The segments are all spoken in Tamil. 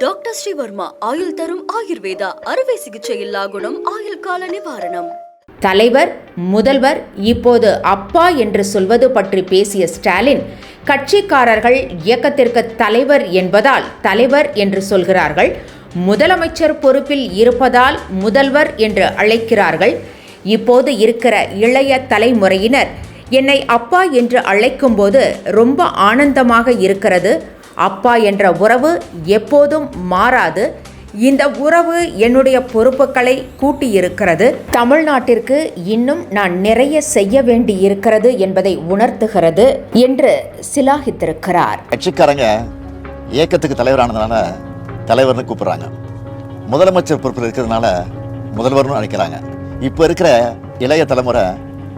டாக்டர் ஸ்ரீவர்மா ஆயுள் தரும் ஆயுர்வேதா அறுவை சிகிச்சை இல்லா குணம் ஆயுள் கால நிவாரணம். தலைவர் முதல்வர் இப்போது அப்பா என்று சொல்வது பற்றி பேசிய ஸ்டாலின் கட்சிக்காரர்கள் இயக்கத்திற்கு தலைவர் என்பதால் தலைவர் என்று சொல்கிறார்கள் முதலமைச்சர் பொறுப்பில் இருப்பதால் முதல்வர் என்று அழைக்கிறார்கள் இப்போது இருக்கிற இளைய தலைமுறையினர் என்னை அப்பா என்று அழைக்கும்போது ரொம்ப ஆனந்தமாக இருக்கிறது அப்பா என்ற உறவு எப்போதும் மாறாது. இந்த உறவு என்னுடைய பொறுப்புகளை கூட்டியிருக்கிறது. தமிழ்நாட்டிற்கு இன்னும் நான் நிறைய செய்ய வேண்டி இருக்கிறது என்பதை உணர்த்துகிறது என்று சிலாகித்திருக்கிறார். கட்சிக்காரங்க இயக்கத்துக்கு தலைவரானதுனால தலைவர்னு கூப்பிடுறாங்க. முதலமைச்சர் பொறுப்பில் இருக்கிறதுனால முதல்வர்னு அழைக்கிறாங்க. இப்போ இருக்கிற இளைய தலைமுறை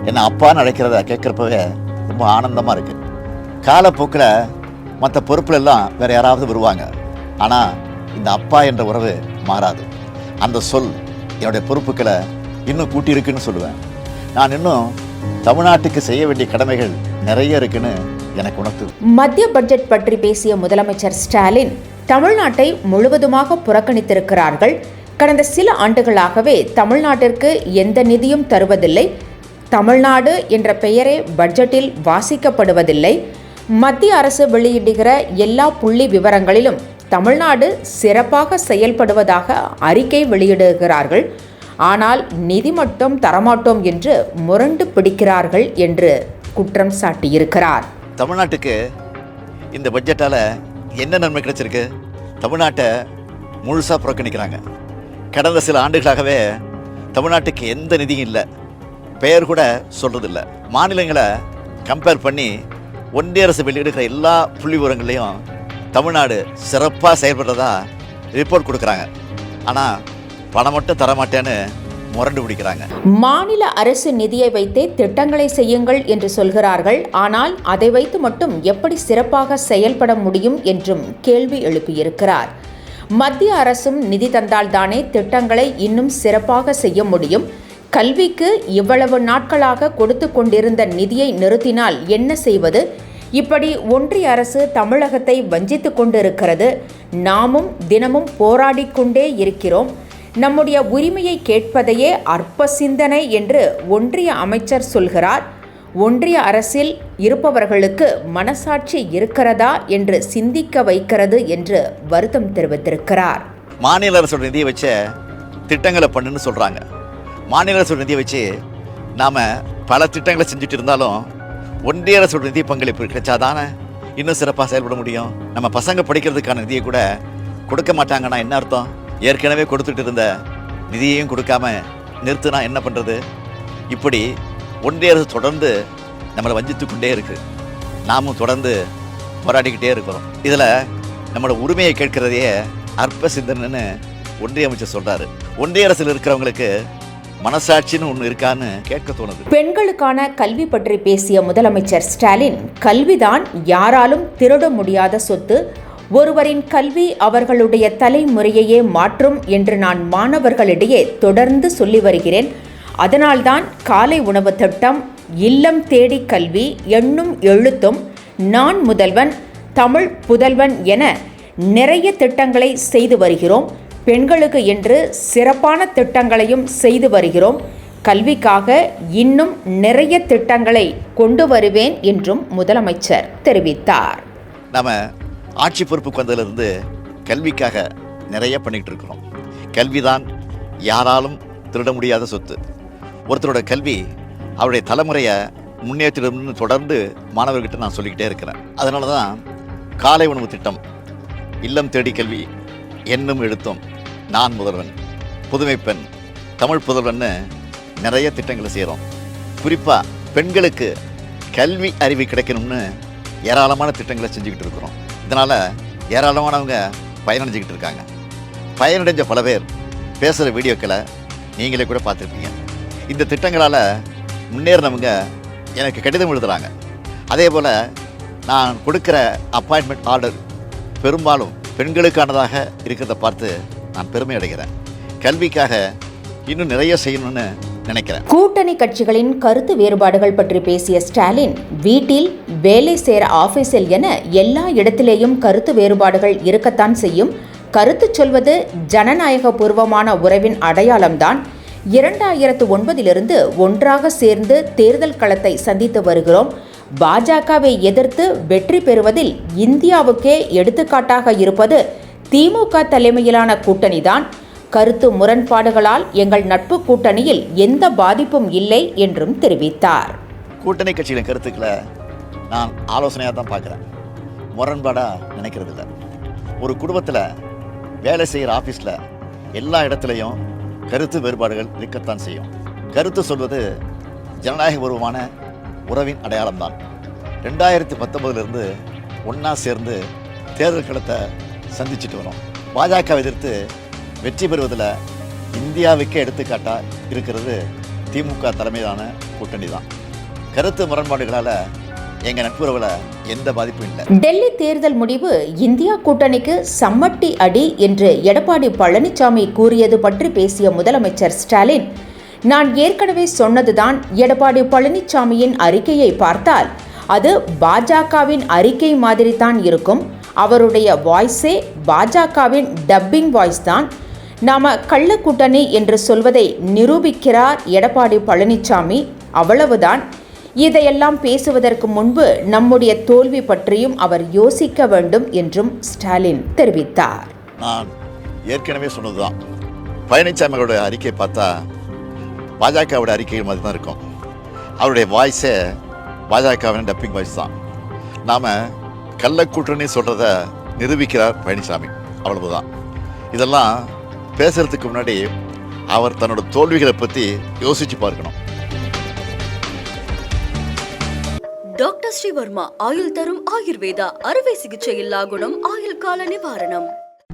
என்னை அப்பான்னு அழைக்கிறத கேட்குறப்பவே ரொம்ப ஆனந்தமாக இருக்குது காலப்போக்கில் மற்ற பொறுப்புல எல்லாம் வேற யாராவது வருவாங்க. ஆனால் இந்த அப்பா என்ற உறவு மாறாது. அந்த சொல் என்னுடைய பொறுப்புகளை இன்னும் கூட்டியிருக்குன்னு சொல்லுவேன். நான் இன்னும் தமிழ்நாட்டுக்கு செய்ய வேண்டிய கடமைகள் நிறைய இருக்குன்னு எனக்கு உணர்த்து. மத்திய பட்ஜெட் பற்றி பேசிய முதலமைச்சர் ஸ்டாலின் தமிழ்நாட்டை முழுவதுமாக புறக்கணித்திருக்கிறார்கள். கடந்த சில ஆண்டுகளாகவே தமிழ்நாட்டிற்கு எந்த நிதியும் தருவதில்லை. தமிழ்நாடு என்ற பெயரே பட்ஜெட்டில் வாசிக்கப்படுவதில்லை. மத்திய அரசு வெளியிடுகிற எல்லா புள்ளி விவரங்களிலும் தமிழ்நாடு சிறப்பாக செயல்படுவதாக அறிக்கை வெளியிடுகிறார்கள். ஆனால் நிதி மட்டும் தரமாட்டோம் என்று முரண்டு பிடிக்கிறார்கள் என்று குற்றம் சாட்டியிருக்கிறார். தமிழ்நாட்டுக்கு இந்த பட்ஜெட்டால் என்ன நன்மை கிடைச்சிருக்கு? தமிழ்நாட்டை முழுசாக புறக்கணிக்கிறாங்க. கடந்த சில ஆண்டுகளாகவே தமிழ்நாட்டுக்கு எந்த நிதியும் இல்லை. பெயர் கூட சொல்கிறதில்ல மாநிலங்களை கம்பேர் பண்ணி ஒன்றிய அரசு வெளியிடுகிற எல்லா புள்ளி விவரங்களையும் தமிழ்நாடு சிறப்பாக செயல்படுறதா ரிப்போர்ட் கொடுக்குறாங்க. ஆனால் பணம் மட்டும் தரமாட்டேன்னு முரண்டு பிடிக்கிறாங்க. மாநில அரசு நிதியை வைத்தே திட்டங்களை செய்யுங்கள் என்று சொல்கிறார்கள். ஆனால் அதை வைத்து மட்டும் எப்படி சிறப்பாக செயல்பட முடியும் என்றும் கேள்வி எழுப்பியிருக்கிறார். மத்திய அரசும் நிதி தந்தால்தானே திட்டங்களை இன்னும் சிறப்பாக செய்ய முடியும். கல்விக்கு இவ்வளவு நாட்களாக கொடுத்து கொண்டிருந்த நிதியை நிறுத்தினால் என்ன செய்வது? இப்படி ஒன்றிய அரசு தமிழகத்தை வஞ்சித்து கொண்டிருக்கிறது. நாமும் தினமும் போராடிக்கொண்டே இருக்கிறோம். நம்முடைய உரிமையை கேட்பதையே அற்ப சிந்தனை என்று ஒன்றிய அமைச்சர் சொல்கிறார். ஒன்றிய அரசில் இருப்பவர்களுக்கு மனசாட்சி இருக்கிறதா என்று சிந்திக்க வைக்கிறது என்று வருத்தம் தெரிவித்திருக்கிறார். மாநில அரசோட நிதியை வச்ச திட்டங்களை பண்ணுன்னு சொல்கிறாங்க மாநில அரசோட நிதியை வச்சு நாம் பல திட்டங்களை செஞ்சுட்டு இருந்தாலும் ஒன்றிய அரசோட நிதி பங்களிப்பு கிடைச்சாதானே இன்னும் சிறப்பாக செயல்பட முடியும்? நம்ம பசங்க படிக்கிறதுக்கான நிதியை கூட கொடுக்க மாட்டாங்கன்னா என்ன அர்த்தம்? ஏற்கனவே கொடுத்துட்டு இருந்த நிதியையும் கொடுக்காம நிறுத்தினா என்ன பண்ணுறது இப்படி ஒன்றிய அரசு தொடர்ந்து நம்மளை வஞ்சித்து கொண்டே இருக்கு. நாமும் தொடர்ந்து போராடிக்கிட்டே இருக்கிறோம். இதில் நம்மளோட உரிமையை கேட்கிறதையே அற்ப சிந்தனைன்னு ஒன்றிய அமைச்சர் சொல்கிறாரு ஒன்றிய அரசில் இருக்கிறவங்களுக்கு மனசாட்சின்னு ஒன்று இருக்கான்னு கேட்க தோணுது. பெண்களுக்கான கல்வி பற்றி பேசிய முதலமைச்சர் ஸ்டாலின் கல்விதான் யாராலும் திருட முடியாத சொத்து. ஒருவரின் கல்வி அவர்களுடைய தலைமுறையையே மாற்றும் என்று நான் மாணவர்களிடையே தொடர்ந்து சொல்லி வருகிறேன். அதனால்தான் காலை உணவு திட்டம் இல்லம் தேடி கல்வி எண்ணும் எழுத்தும் நான் முதல்வன் தமிழ் புதல்வன் என நிறைய திட்டங்களை செய்து வருகிறோம். பெண்களுக்கு என்று சிறப்பான திட்டங்களையும் செய்து வருகிறோம். கல்விக்காக இன்னும் நிறைய திட்டங்களை கொண்டு வருவேன் என்றும் முதலமைச்சர் தெரிவித்தார். நம்ம ஆட்சி பொறுப்புக்கு வந்ததிலிருந்து கல்விக்காக நிறைய பண்ணிகிட்டு இருக்கிறோம். கல்விதான் யாராலும் திருட முடியாத சொத்து. ஒருத்தரோட கல்வி அவருடைய தலைமுறையை முன்னேற்றிடும்னு தொடர்ந்து மாணவர்கிட்ட நான் சொல்லிக்கிட்டே இருக்கிறேன். அதனால தான் காலை உணவு திட்டம் இல்லம் தேடி கல்வி என்னும் எழுத்தும் நான் முதல்வன் புதுமை பெண் தமிழ் புதல்வன்னு நிறைய திட்டங்களை செய்கிறோம் குறிப்பாக பெண்களுக்கு கல்வி அறிவு கிடைக்கணும்னு ஏராளமான திட்டங்களை செஞ்சுக்கிட்டு இருக்கிறோம். இதனால் ஏராளமானவங்க பயனடைஞ்சுக்கிட்டு இருக்காங்க. பயனடைஞ்ச பல பேர் பேசுகிற வீடியோக்களை நீங்களே கூட பார்த்துருப்பீங்க. இந்த திட்டங்களால் முன்னேறினவங்க எனக்கு கடிதம் எழுதுகிறாங்க அதே போல் நான் கொடுக்குற அப்பாயின்மெண்ட் ஆர்டர் பெரும்பாலும் பெண்களுக்கானதாக இருக்கிறத பார்த்து நான் பெருமை அடைகிறேன். கல்விக்காக இன்னும் நிறைய செய்யணும்னு நினைக்கிறேன். கூட்டணி கட்சிகளின் கருத்து வேறுபாடுகள் பற்றி பேசிய ஸ்டாலின் வீட்டில் வேலை சேர ஆபீஸில் என எல்லா இடத்திலேயும் கருத்து வேறுபாடுகள் இருக்கத்தான் செய்யும். கருத்து சொல்வது ஜனநாயக பூர்வமான உறவின் அடையாளம்தான். இரண்டாயிரத்து ஒன்பதிலிருந்து ஒன்றாக சேர்ந்து தேர்தல் களத்தை சந்தித்து வருகிறோம். பாஜகவை எதிர்த்து வெற்றி பெறுவதில் இந்தியாவுக்கே எடுத்துக்காட்டாக இருப்பது திமுக தலைமையிலான கூட்டணிதான். கருத்து முரண்பாடுகளால் எங்கள் நட்பு கூட்டணியில் எந்த பாதிப்பும் இல்லை என்றும் தெரிவித்தார். கூட்டணி கட்சிகளின் கருத்துக்களை நான் ஆலோசனையாக தான் பார்க்குறேன். முரண்பாடாக நினைக்கிறது இல்லை ஒரு குடும்பத்தில் வேலை செய்கிற ஆஃபீஸில் எல்லா இடத்துலையும் கருத்து வேறுபாடுகள் இருக்கத்தான் செய்யும். கருத்து சொல்வது ஜனநாயக உருவமான உறவின் அடையாளம்தான். ரெண்டாயிரத்தி பத்தொம்போதுலேருந்து ஒன்றா சேர்ந்து தேர்தல் களத்தை சந்திச்சுட்டு வரோம். பாஜக எதிர்த்து வெற்றி பெறுவதில் இந்தியாவுக்கே எடுத்துக்காட்டாக இருக்கிறது திமுக தலைமையிலான கூட்டணி தான். கருத்து முரண்பாடுகளால் எங்கள் நட்புறவுல எந்த பாதிப்பும் இல்லை. டெல்லி தேர்தல் முடிவு இந்தியா கூட்டணிக்கு சம்மட்டி அடி என்று எடப்பாடி பழனிசாமி கூறியது பற்றி பேசிய முதலமைச்சர் ஸ்டாலின் நான் ஏற்கனவே சொன்னதுதான் எடப்பாடி பழனிசாமியின் அறிக்கையை பார்த்தால் அது பாஜகவின் அறிக்கை மாதிரி தான் இருக்கும். அவருடைய வாய்ஸே பாஜகவின் டப்பிங் வாய்ஸ் தான். நாம கள்ளக்கூட்டணி என்று சொல்வதை நிரூபிக்கிறார் எடப்பாடி பழனிசாமி அவ்வளவுதான். இதையெல்லாம் பேசுவதற்கு முன்பு நம்முடைய தோல்வி பற்றியும் அவர் யோசிக்க வேண்டும் என்றும் ஸ்டாலின் தெரிவித்தார். நான் ஏற்கனவே சொன்னது தான் பழனிசாமியோட அறிக்கை பார்த்தா பாஜகவோட அறிக்கைகள் மாதிரி தான் இருக்கும். அவருடைய வாய்ஸே பாஜகவின் டப்பிங் வாய்ஸ் தான். நாம் கள்ளக்கூட்டணி சொல்கிறத நிரூபிக்கிறார் பழனிசாமி. அவ்வளவுதான். இதெல்லாம் பேசுறதுக்கு முன்னாடி அவர் தன்னோட தோல்விகளை பற்றி யோசிச்சு பார்க்கணும். டாக்டர் ஸ்ரீவர்மா ஆயுள் தரும் ஆயுர்வேதா அறுவை சிகிச்சை இல்லா குணம் ஆயுள் கால நிவாரணம்.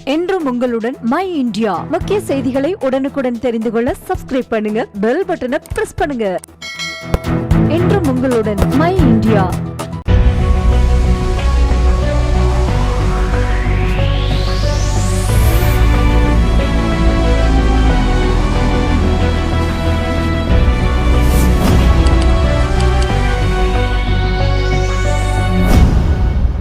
என்றும் உங்களுடன் மை இந்தியா. முக்கிய செய்திகளை உடனுக்குடன் தெரிந்து கொள்ள சப்ஸ்கிரைப் பண்ணுங்க பெல் பட்டனை பிரஸ் பண்ணுங்க. என்றும் உங்களுடன் மை இந்தியா.